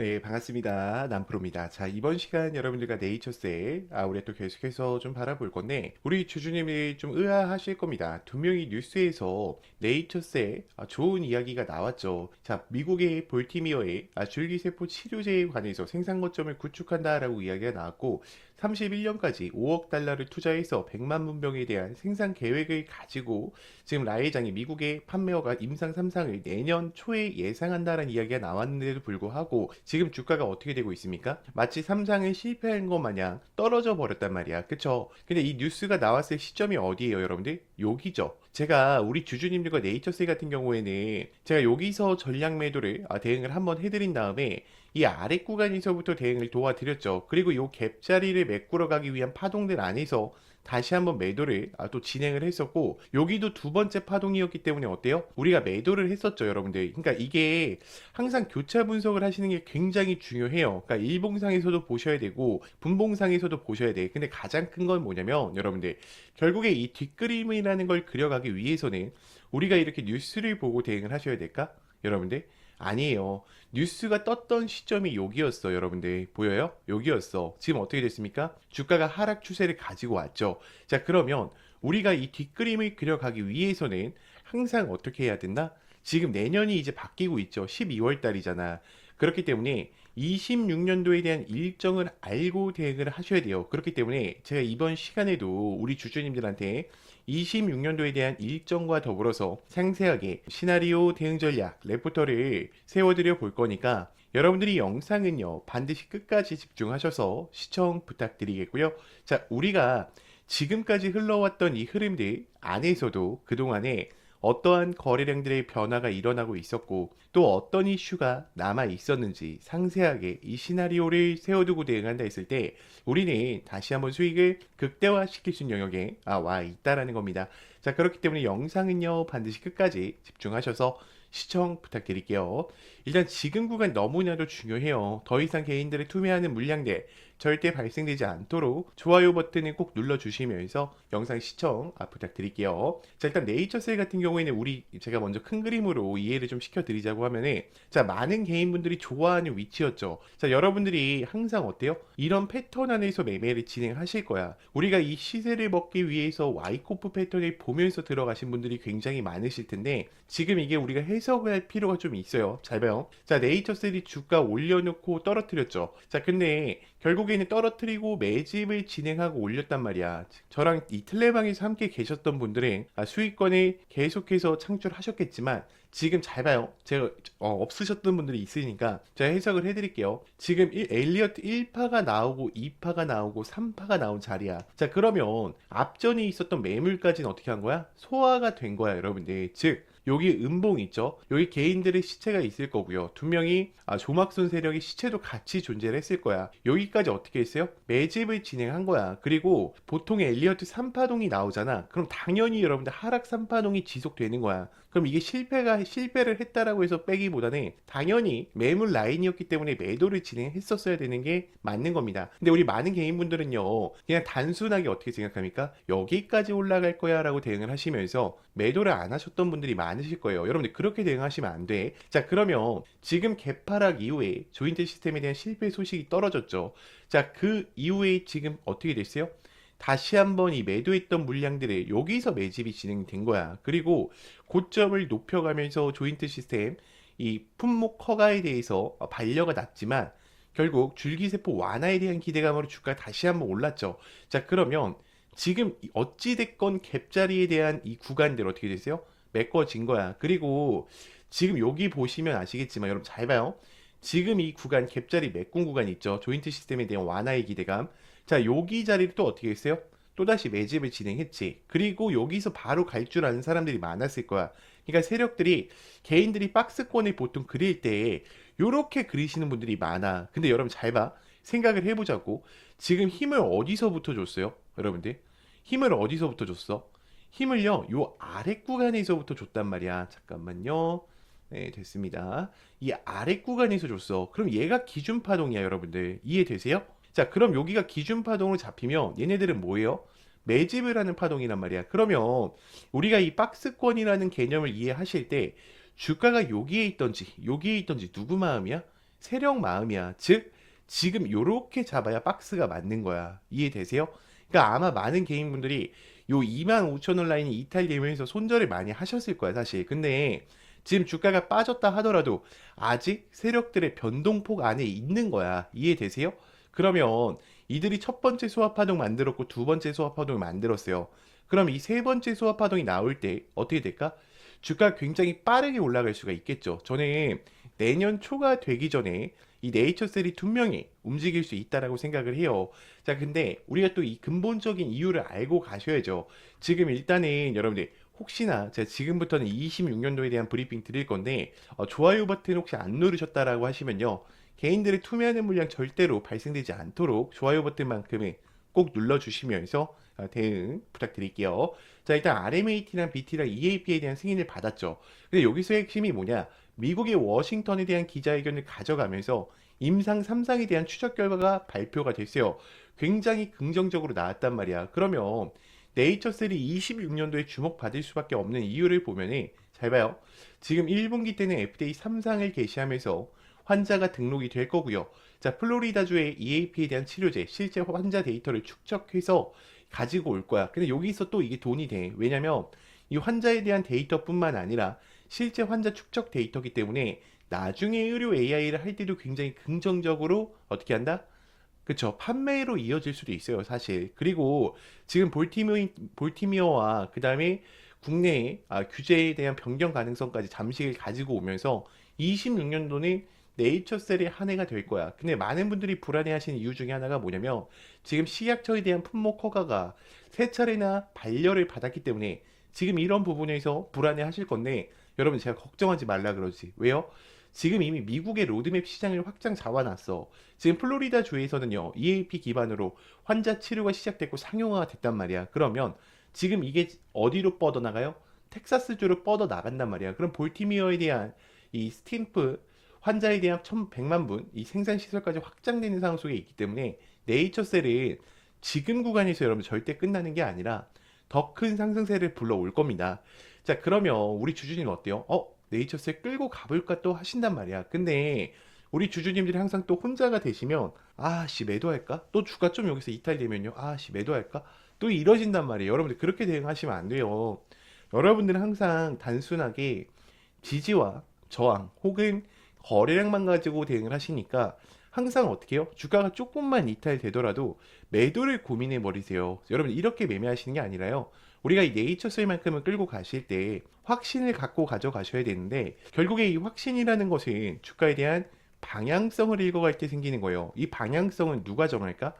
네, 반갑습니다. 남프로입니다. 자, 이번 시간 여러분들과 네이처스에 아, 우리 또 계속해서 좀 바라볼 건데, 우리 주주님이 좀 의아하실 겁니다. 분명히 뉴스에서 네이처스에 아, 좋은 이야기가 나왔죠. 자, 미국의 볼티미어의 아, 줄기세포 치료제에 관해서 생산 거점을 구축한다라고 이야기가 나왔고, 31년까지 5억 달러를 투자해서 100만 문병에 대한 생산 계획을 가지고 지금 라이장이 미국의 판매허가 임상 3상을 내년 초에 예상한다는 이야기가 나왔는데도 불구하고 지금 주가가 어떻게 되고 있습니까? 마치 3상을 실패한 것 마냥 떨어져 버렸단 말이야. 그쵸? 근데 이 뉴스가 나왔을 시점이 어디예요, 여러분들? 여기죠. 제가 우리 주주님들과 네이처스 같은 경우에는 제가 여기서 전략 매도를 아, 대응을 한번 해드린 다음에 이 아래 구간에서부터 대응을 도와드렸죠. 그리고 이갭 자리를 메꾸러 가기 위한 파동들 안에서 다시 한번 매도를 아, 또 진행을 했었고 여기도 두 번째 파동이었기 때문에 어때요? 우리가 매도를 했었죠, 여러분들. 그러니까 이게 항상 교차 분석을 하시는 게 굉장히 중요해요. 그러니까 일봉상에서도 보셔야 되고 분봉상에서도 보셔야 돼. 근데 가장 큰 건 뭐냐면 여러분들 결국에 이 뒷그림이라는 걸 그려가기 위해서는 우리가 이렇게 뉴스를 보고 대응을 하셔야 될까? 여러분들 아니에요. 뉴스가 떴던 시점이 여기였어, 여러분들. 보여요? 여기였어. 지금 어떻게 됐습니까? 주가가 하락 추세를 가지고 왔죠. 자, 그러면 우리가 이 뒷그림을 그려가기 위해서는 항상 어떻게 해야 된다? 지금 내년이 이제 바뀌고 있죠. 12월 달이잖아. 그렇기 때문에 26년도에 대한 일정을 알고 대응을 하셔야 돼요. 그렇기 때문에 제가 이번 시간에도 우리 주주님들한테 26년도에 대한 일정과 더불어서 상세하게 시나리오 대응 전략 레포터를 세워드려 볼 거니까 여러분들이 영상은요 반드시 끝까지 집중하셔서 시청 부탁드리겠고요. 자, 우리가 지금까지 흘러왔던 이 흐름들 안에서도 그동안에 어떠한 거래량들의 변화가 일어나고 있었고 또 어떤 이슈가 남아 있었는지 상세하게 이 시나리오를 세워두고 대응한다 했을 때 우리는 다시 한번 수익을 극대화시킬 수 있는 영역에 아, 와 있다라는 겁니다. 자 그렇기 때문에 영상은요 반드시 끝까지 집중하셔서 시청 부탁드릴게요. 일단 지금 구간 너무나도 중요해요. 더 이상 개인들을 투매하는 물량들 절대 발생되지 않도록 좋아요 버튼을 꼭 눌러주시면서 영상 시청 아, 부탁드릴게요. 자 일단 네이처셀 같은 경우에는 우리 제가 먼저 큰 그림으로 이해를 좀 시켜드리자고 하면은 자 많은 개인분들이 좋아하는 위치였죠. 자 여러분들이 항상 어때요? 이런 패턴 안에서 매매를 진행하실 거야. 우리가 이 시세를 먹기 위해서 와이코프 패턴을 보면서 들어가신 분들이 굉장히 많으실 텐데 지금 이게 우리가 해석을 할 필요가 좀 있어요. 잘 봐요. 자 네이처셀이 주가 올려놓고 떨어뜨렸죠. 자 근데 결국에는 떨어뜨리고 매집을 진행하고 올렸단 말이야. 저랑 이 틀레방에서 함께 계셨던 분들은 아, 수익권을 계속해서 창출하셨겠지만 지금 잘 봐요. 제가 어, 없으셨던 분들이 있으니까 제가 해석을 해드릴게요. 지금 일- 엘리어트 1파가 나오고 2파가 나오고 3파가 나온 자리야. 자 그러면 앞전에 있었던 매물까지는 어떻게 한 거야? 소화가 된 거야 여러분들. 즉 여기 음봉 있죠? 여기 개인들의 시체가 있을 거고요. 두 명이 아, 조막순 세력의 시체도 같이 존재를 했을 거야. 여기까지 어떻게 했어요? 매집을 진행한 거야. 그리고 보통 엘리어트 3파동이 나오잖아. 그럼 당연히 여러분들 하락 3파동이 지속되는 거야. 그럼 이게 실패가 실패를 했다라고 해서 빼기보다는 당연히 매물 라인이었기 때문에 매도를 진행했었어야 되는 게 맞는 겁니다. 근데 우리 많은 개인분들은요. 그냥 단순하게 어떻게 생각합니까? 여기까지 올라갈 거야라고 대응을 하시면서 매도를 안 하셨던 분들이 많으실 거예요. 여러분들 그렇게 대응하시면 안 돼. 자, 그러면 지금 개파락 이후에 조인트 시스템에 대한 실패 소식이 떨어졌죠. 자, 그 이후에 지금 어떻게 됐어요? 다시 한번 이 매도했던 물량들을 여기서 매집이 진행된 거야. 그리고 고점을 높여가면서 조인트 시스템 이 품목 허가에 대해서 반려가 났지만 결국 줄기세포 완화에 대한 기대감으로 주가 다시 한번 올랐죠. 자, 그러면 지금 이 어찌됐건 갭자리에 대한 이 구간들 어떻게 되세요? 메꿔진 거야. 그리고 지금 여기 보시면 아시겠지만 여러분 잘 봐요. 지금 이 구간 갭자리 메꾼 구간 있죠. 조인트 시스템에 대한 완화의 기대감. 자, 여기 자리를 또 어떻게 했어요? 또다시 매집을 진행했지. 그리고 여기서 바로 갈 줄 아는 사람들이 많았을 거야. 그러니까 세력들이 개인들이 박스권을 보통 그릴 때 요렇게 그리시는 분들이 많아. 근데 여러분 잘 봐. 생각을 해보자고. 지금 힘을 어디서부터 줬어요? 여러분들. 힘을 어디서부터 줬어? 힘을요, 요 아래 구간에서부터 줬단 말이야. 잠깐만요. 네, 됐습니다. 이 아래 구간에서 줬어. 그럼 얘가 기준 파동이야, 여러분들. 이해되세요? 자, 그럼 여기가 기준 파동으로 잡히면 얘네들은 뭐예요? 매집을 하는 파동이란 말이야. 그러면 우리가 이 박스권이라는 개념을 이해하실 때 주가가 여기에 있던지 여기에 있던지 누구 마음이야? 세력 마음이야. 즉 지금 요렇게 잡아야 박스가 맞는 거야. 이해되세요? 그러니까 아마 많은 개인분들이 요 25,000원 라인이 이탈 되면서 손절을 많이 하셨을 거야, 사실. 근데 지금 주가가 빠졌다 하더라도 아직 세력들의 변동폭 안에 있는 거야. 이해되세요? 그러면 이들이 첫 번째 수합 파동 만들었고 두 번째 수합 파동을 만들었어요. 그럼 이 세 번째 수합 파동이 나올 때 어떻게 될까? 주가 굉장히 빠르게 올라갈 수가 있겠죠. 저는 내년 초가 되기 전에 이 네이처셀이 분명히 움직일 수 있다라고 생각을 해요. 자, 근데 우리가 또 이 근본적인 이유를 알고 가셔야죠. 지금 일단은 여러분들 혹시나 제가 지금부터는 26년도에 대한 브리핑 드릴 건데 어, 좋아요 버튼 혹시 안 누르셨다라고 하시면요. 개인들의 투매하는 물량 절대로 발생되지 않도록 좋아요 버튼만큼은 꼭 눌러주시면서 어, 대응 부탁드릴게요. 자, 일단 RMAT랑 BT랑 EAP에 대한 승인을 받았죠. 근데 여기서의 핵심이 뭐냐? 미국의 워싱턴에 대한 기자회견을 가져가면서 임상 3상에 대한 추적 결과가 발표가 됐어요. 굉장히 긍정적으로 나왔단 말이야. 그러면 네이처셀이 26년도에 주목받을 수밖에 없는 이유를 보면은 잘 봐요. 지금 1분기 때는 FDA 3상을 개시하면서 환자가 등록이 될 거고요. 자, 플로리다주의 EAP에 대한 치료제, 실제 환자 데이터를 축적해서 가지고 올 거야. 근데 여기서 또 이게 돈이 돼. 왜냐면 이 환자에 대한 데이터뿐만 아니라 실제 환자 축적 데이터기 때문에 나중에 의료 AI를 할 때도 굉장히 긍정적으로 어떻게 한다? 그쵸. 판매로 이어질 수도 있어요, 사실. 그리고 지금 볼티미어, 볼티미어와 그 다음에 국내의 아, 규제에 대한 변경 가능성까지 잠시 가지고 오면서 26년도는 네이처셀의 한 해가 될 거야. 근데 많은 분들이 불안해하시는 이유 중에 하나가 뭐냐면 지금 식약처에 대한 품목 허가가 세 차례나 반려를 받았기 때문에 지금 이런 부분에서 불안해하실 건데 여러분 제가 걱정하지 말라 그러지. 왜요? 지금 이미 미국의 로드맵 시장을 확장 잡아놨어. 지금 플로리다 주에서는요, EAP 기반으로 환자 치료가 시작됐고 상용화가 됐단 말이야. 그러면 지금 이게 어디로 뻗어나가요? 텍사스주로 뻗어나간단 말이야. 그럼 볼티미어에 대한 이 스탬프 환자에 대한 1100만 분, 이 생산 시설까지 확장되는 상황 속에 있기 때문에 네이처셀은 지금 구간에서 여러분 절대 끝나는 게 아니라 더 큰 상승세를 불러올 겁니다. 자, 그러면 우리 주주님 어때요? 어, 네이처셀 끌고 가볼까 또 하신단 말이야. 근데 우리 주주님들이 항상 또 혼자가 되시면 아씨 매도할까? 또 주가 좀 여기서 이탈되면요. 아씨 매도할까? 또 이러신단 말이에요. 여러분들 그렇게 대응하시면 안 돼요. 여러분들은 항상 단순하게 지지와 저항 혹은 거래량만 가지고 대응을 하시니까 항상 어떻게 해요? 주가가 조금만 이탈되더라도 매도를 고민해 버리세요. 여러분 이렇게 매매하시는 게 아니라요. 우리가 이 네이처셀만큼은 끌고 가실 때 확신을 갖고 가져가셔야 되는데 결국에 이 확신이라는 것은 주가에 대한 방향성을 읽어갈 때 생기는 거예요. 이 방향성은 누가 정할까?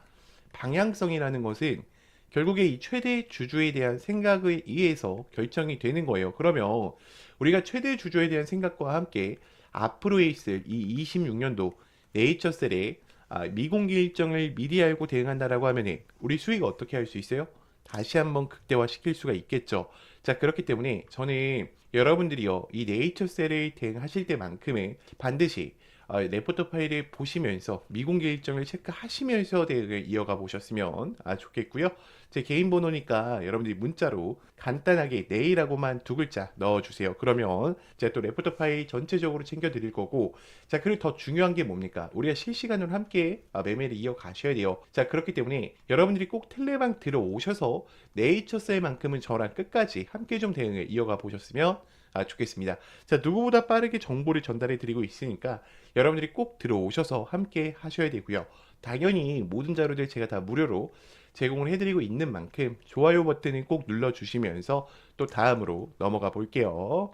방향성이라는 것은 결국에 이 최대 주주에 대한 생각에 의해서 결정이 되는 거예요. 그러면 우리가 최대 주주에 대한 생각과 함께 앞으로 있을 이 26년도 네이처셀의 아, 미공개 일정을 미리 알고 대응한다라고 하면 우리 수익 어떻게 할 수 있어요? 다시 한번 극대화 시킬 수가 있겠죠. 자, 그렇기 때문에 저는 여러분들이요, 이 네이처셀을 대응하실 때만큼은 반드시 어, 레포트 파일을 보시면서 미공개 일정을 체크하시면서 대응을 이어가 보셨으면 아, 좋겠고요. 제 개인 번호니까 여러분들이 문자로 간단하게 네이라고만 두 글자 넣어주세요. 그러면 제가 또 레포트 파일 전체적으로 챙겨드릴 거고 자 그리고 더 중요한 게 뭡니까? 우리가 실시간으로 함께 아, 매매를 이어가셔야 돼요. 자 그렇기 때문에 여러분들이 꼭 텔레방 들어오셔서 네이처셀만큼은 저랑 끝까지 함께 좀 대응을 이어가 보셨으면 아, 좋겠습니다. 자, 누구보다 빠르게 정보를 전달해 드리고 있으니까 여러분들이 꼭 들어오셔서 함께 하셔야 되고요. 당연히 모든 자료들 제가 다 무료로 제공을 해드리고 있는 만큼 좋아요 버튼을 꼭 눌러주시면서 또 다음으로 넘어가 볼게요.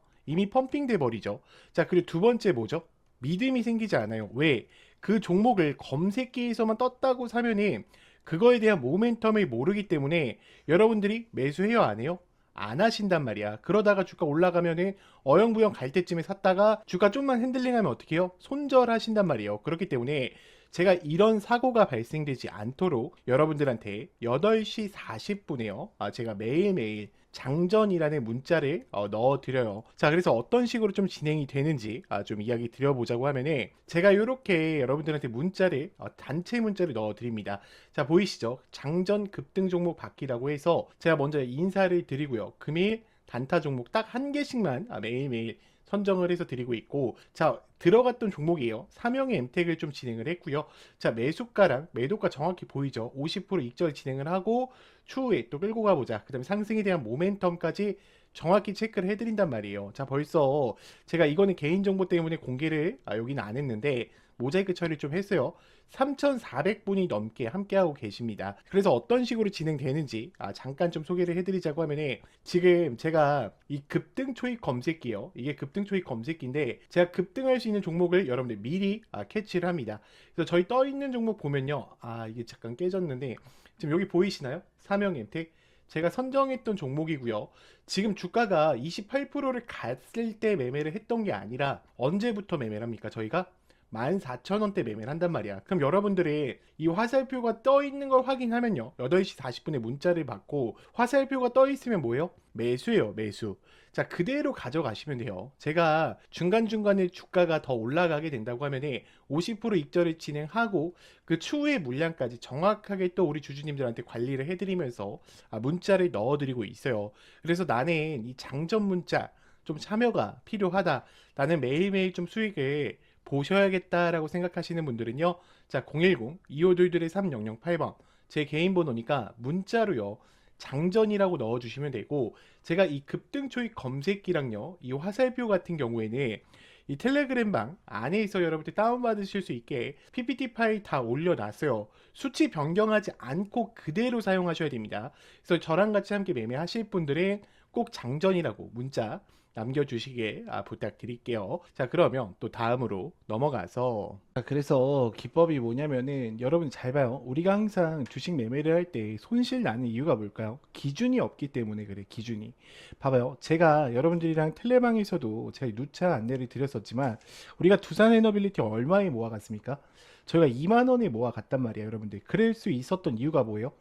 이미 펌핑돼 버리죠. 자, 그리고 두 번째 뭐죠? 믿음이 생기지 않아요. 왜? 그 종목을 검색기에서만 떴다고 사면은 그거에 대한 모멘텀을 모르기 때문에 여러분들이 매수해요 안 해요? 안 하신단 말이야. 그러다가 주가 올라가면은 어영부영 갈 때쯤에 샀다가 주가 좀만 핸들링하면 어떻게 해요? 손절하신단 말이에요. 그렇기 때문에 제가 이런 사고가 발생되지 않도록 여러분들한테 8시 40분에요. 아, 제가 매일매일 장전이라는 문자를 어, 넣어드려요. 자, 그래서 어떤 식으로 좀 진행이 되는지 아, 좀 이야기 드려보자고 하면은 제가 이렇게 여러분들한테 문자를 어, 단체 문자를 넣어드립니다. 자, 보이시죠? 장전 급등 종목 받기라고 해서 제가 먼저 인사를 드리고요. 금일 단타 종목 딱 한 개씩만 아, 매일매일 선정을 해서 드리고 있고 자 들어갔던 종목이에요. 삼형의 엠텍을 좀 진행을 했고요. 자 매수가랑 매도가 정확히 보이죠? 50% 익절 진행을 하고 추후에 또 끌고 가보자. 그 다음에 상승에 대한 모멘텀까지 정확히 체크를 해드린단 말이에요. 자 벌써 제가 이거는 개인정보 때문에 공개를 아, 여기는 안 했는데 모자이크 처리를 좀 했어요 3,400분이 넘게 함께하고 계십니다. 그래서 어떤 식으로 진행되는지 아, 잠깐 좀 소개를 해드리자고 하면은 지금 제가 이 급등 초입 검색기요. 이게 급등 초입 검색기인데 제가 급등할 수 있는 종목을 여러분들 미리 아, 캐치를 합니다. 그래서 저희 떠 있는 종목 보면요. 아 이게 잠깐 깨졌는데 지금 여기 보이시나요? 사명 엠텍 제가 선정했던 종목이고요. 지금 주가가 28%를 갔을 때 매매를 했던 게 아니라 언제부터 매매를 합니까? 저희가 14,000원대 매매를 한단 말이야. 그럼 여러분들이 이 화살표가 떠 있는 걸 확인하면요. 8시 40분에 문자를 받고 화살표가 떠 있으면 뭐예요? 매수예요, 매수. 자, 그대로 가져가시면 돼요. 제가 중간중간에 주가가 더 올라가게 된다고 하면은 50% 익절을 진행하고 그 추후의 물량까지 정확하게 또 우리 주주님들한테 관리를 해드리면서 아, 문자를 넣어드리고 있어요. 그래서 나는 이 장전 문자 좀 참여가 필요하다. 나는 매일매일 좀 수익을 보셔야겠다라고 생각하시는 분들은요. 자, 010-2522-3008번. 제 개인 번호니까 문자로요. 장전이라고 넣어주시면 되고, 제가 이 급등 초입 검색기랑요, 이 화살표 같은 경우에는 이 텔레그램 방 안에서 여러분들 다운받으실 수 있게 PPT 파일 다 올려놨어요. 수치 변경하지 않고 그대로 사용하셔야 됩니다. 그래서 저랑 같이 함께 매매하실 분들은 꼭 장전이라고 문자 남겨주시게 아, 부탁드릴게요. 자, 그러면 또 다음으로 넘어가서. 자, 그래서 기법이 뭐냐면은 여러분 잘 봐요. 우리가 항상 주식 매매를 할 때 손실 나는 이유가 뭘까요? 기준이 없기 때문에 그래, 기준이. 봐봐요. 제가 여러분들이랑 텔레방에서도 제가 누차 안내를 드렸었지만 우리가 두산 에너빌리티 얼마에 모아갔습니까? 저희가 2만 원에 모아갔단 말이에요, 여러분들. 그럴 수 있었던 이유가 뭐예요?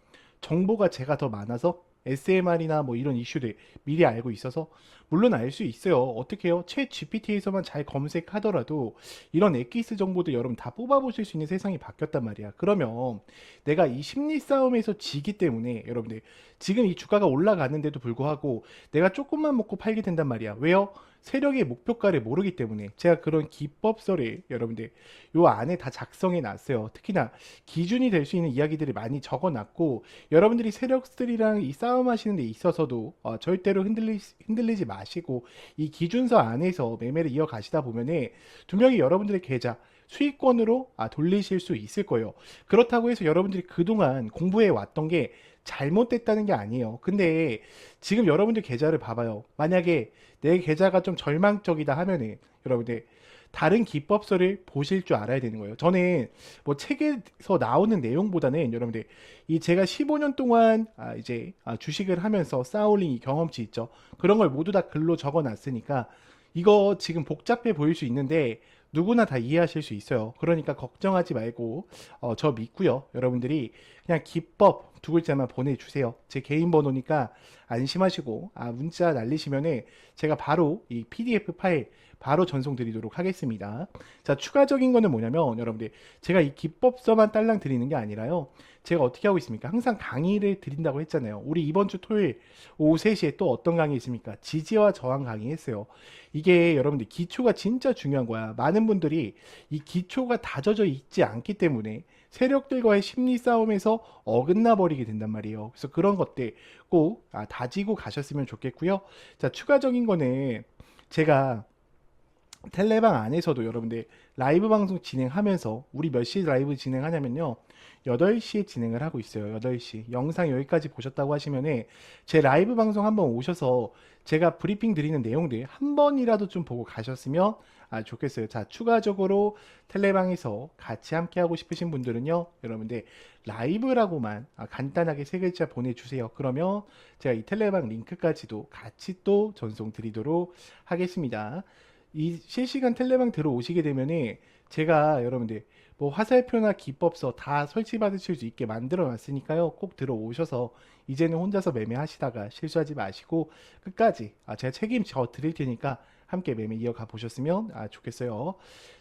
정보가 제가 더 많아서 SMR이나 뭐 이런 이슈들 미리 알고 있어서 물론 알 수 있어요. 어떻게 해요? 채 GPT에서만 잘 검색하더라도 이런 엑기스 정보도 여러분 다 뽑아보실 수 있는 세상이 바뀌었단 말이야. 그러면 내가 이 심리 싸움에서 지기 때문에 여러분들 지금 이 주가가 올라가는데도 불구하고 내가 조금만 먹고 팔게 된단 말이야. 왜요? 세력의 목표가를 모르기 때문에 제가 그런 기법서를 여러분들 요 안에 다 작성해 놨어요. 특히나 기준이 될 수 있는 이야기들을 많이 적어 놨고 여러분들이 세력들이랑 이 싸움 하시는 데 있어서도 어, 절대로 흔들리, 흔들리지 마 시고 이 기준서 안에서 매매를 이어가시다 보면은 분명히 여러분들의 계좌 수익권으로 아, 돌리실 수 있을 거예요. 그렇다고 해서 여러분들이 그동안 공부해 왔던 게 잘못됐다는 게 아니에요. 근데 지금 여러분들 계좌를 봐봐요. 만약에 내 계좌가 좀 절망적이다 하면은 여러분들 다른 기법서를 보실 줄 알아야 되는 거예요. 저는 뭐 책에서 나오는 내용보다는 여러분들 이 제가 15년 동안 아 이제 아 주식을 하면서 쌓아올린 이 경험치 있죠. 그런 걸 모두 다 글로 적어 놨으니까 이거 지금 복잡해 보일 수 있는데 누구나 다 이해하실 수 있어요. 그러니까 걱정하지 말고 어, 저 믿고요. 여러분들이 그냥 기법 두 글자만 보내주세요. 제 개인 번호니까 안심하시고 아 문자 날리시면은 제가 바로 이 PDF 파일 바로 전송 드리도록 하겠습니다. 자 추가적인 거는 뭐냐면 여러분들 제가 이 기법서만 딸랑 드리는 게 아니라요. 제가 어떻게 하고 있습니까? 항상 강의를 드린다고 했잖아요. 우리 이번 주 토요일 오후 3시에 또 어떤 강의 있습니까? 지지와 저항 강의 했어요. 이게 여러분들 기초가 진짜 중요한 거야. 많은 분들이 이 기초가 다져져 있지 않기 때문에 세력들과의 심리 싸움에서 어긋나 버리게 된단 말이에요. 그래서 그런 것들 꼭 아, 다지고 가셨으면 좋겠고요. 자, 추가적인 거는 제가 텔레방 안에서도 여러분들 라이브 방송 진행하면서 우리 몇 시에 라이브 진행하냐면요. 8시에 진행을 하고 있어요. 8시. 영상 여기까지 보셨다고 하시면은 제 라이브 방송 한번 오셔서 제가 브리핑 드리는 내용들 한 번이라도 좀 보고 가셨으면 아, 좋겠어요. 자, 추가적으로 텔레방에서 같이 함께 하고 싶으신 분들은요. 여러분들 라이브라고만 아, 간단하게 세 글자 보내주세요. 그러면 제가 이 텔레방 링크까지도 같이 또 전송 드리도록 하겠습니다. 이 실시간 텔레방 들어오시게 되면은 제가 여러분들 뭐 화살표나 기법서 다 설치 받으실 수 있게 만들어 놨으니까요. 꼭 들어오셔서 이제는 혼자서 매매하시다가 실수하지 마시고 끝까지 아, 제가 책임져 드릴 테니까 함께 매매 이어가 보셨으면 아, 좋겠어요.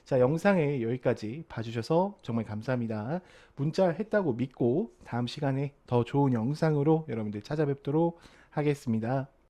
자, 영상에 여기까지 봐주셔서 정말 감사합니다. 문자 했다고 믿고 다음 시간에 더 좋은 영상으로 여러분들 찾아뵙도록 하겠습니다.